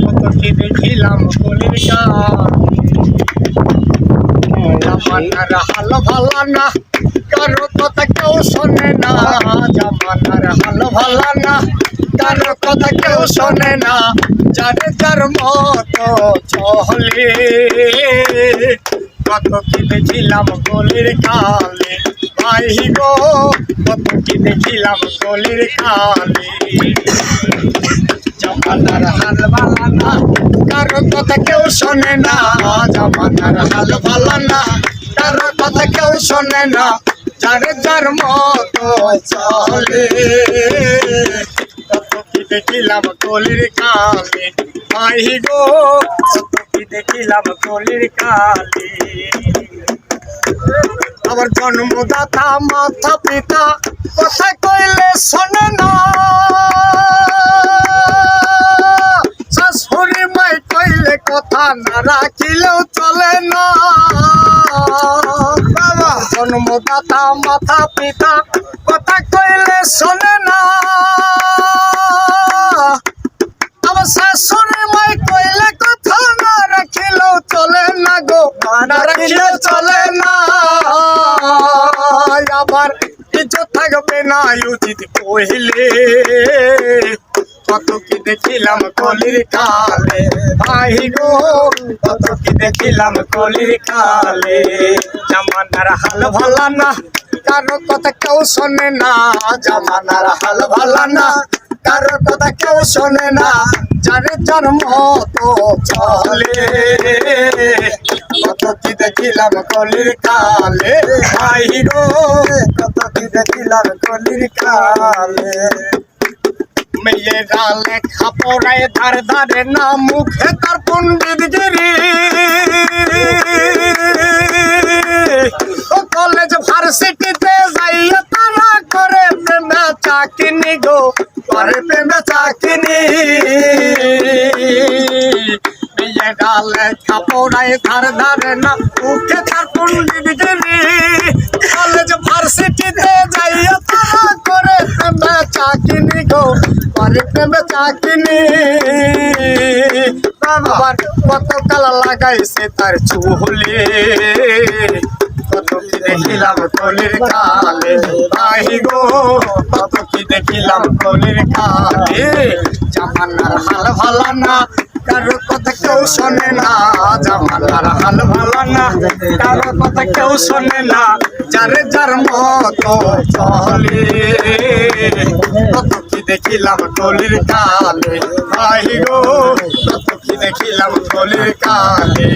কত কি দেখিলাম কলির জামানার হাল ভালা না কারও কথা কেউ শোনে না জামানার হাল ভালা না কারও কথা কেউ শোনে না যারে যার মতো চলে কত কি দেখিলাম গলির কালে ভাই গো কত কি দেখিলাম গলির কালে। জামানার হাল ভালা না কারও কথা কেউ শোনে না, জামানার হাল ভালা না কারও কথা কেউ শোনে না, যার যার মতো চলে। কত কি দেখিলাম কলির কালে ভাই গো কত কি দেখিলাম কলির কালে। আমার জন্মদাতা মাথা পিতা কথা কইলে শোনে? না রাখিলেও চলে না। বাবা জন্মদাতা মাথা পিতা কথা কইলে শোনে না। আমার শাশুড়ি মাই কইলে কথা না রাখিলেও চলে না গো। না রাখিলেও চলে না। আবার ইজ্জত থাকবে না উচিত কইলে। কত কি দেখিলাম কলির কালে। ভাই গো কত কি দেখিলাম কলির কালে। জামানার হাল ভালা না কারও কথা কেউ শোনে না। জামানার হাল ভালা না কারও কথা কেউ শোনে না। যারে যার মতো চলে। কত কি দেখিলাম কলির কালে। ভাই গো কত কি দেখিলাম কলির কালে। মেয়েরা লেখা পড়ায় ধার ধারে না মুখে তার পণ্ডিত গিরি কলেজ ভার্সিটিতে যাইয়া তারা করে প্রেমে চাকিনি গো করে প্রেমে চাকিনি মেয়েরা লেখা পড়ায় ধার ধারে না মুখে তার পণ্ডিত গিরি কলেজ ভার্সিটিতে যাইয়া প্রেমে চাকিনি আবার কত কালা লাগাইছে তার চুহলে কত কি দেখিলাম কলির কালে। ভাই গো কত কি দেখিলাম কলির কালে। জামানার হাল ভালা না, কারও কথা কেউ শোনে না। জামানার হাল ভালা না, কারও কথা কেউ শোনে না। যারে যার মতো চলে। কত দেখিলাম কলির কালে। ভাই গো কত দেখিলাম কলির কালে।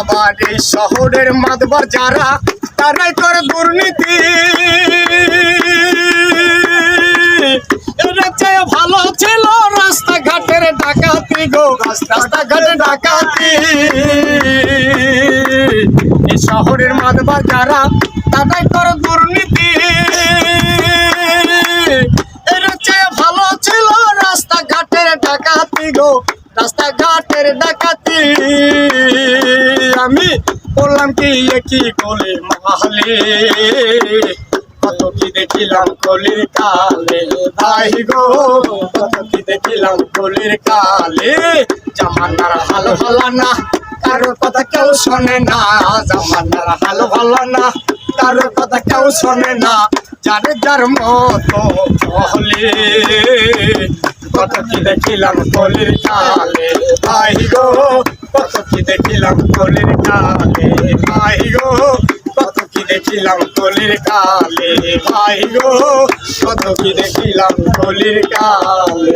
আবার এই শহরের মাতবার যারা, তারাই করে দুর্নীতি। ভালো ছিল রাস্তাঘাটের ডাকাতি গো রাস্তাঘাটে ডাকাতি। শহরের মাতবার যারা, তারাই করে দুর্নীতি। গো, রাস্তাঘাটের ডাকাতি। আমি বললাম, কি কি গোলে মাহালে? কত কি দেখিলাম কলির কালে? ভাই গো কত কি দেখিলাম কলির কালে? জামানার হাল ভালা না, কারও কথা কেউ শোনে না। জামানার হাল ভালো না, কারও কথা কেউ শোনে না। যারে যার মতো চলে কত কি দেখিলাম কলির কালে। ভাই গো কত কি দেখিলাম কলির কালে। ভাই গো কত কি দেখিলাম কলির কালে। ভাই গো কত কি দেখিলাম কলির কালে।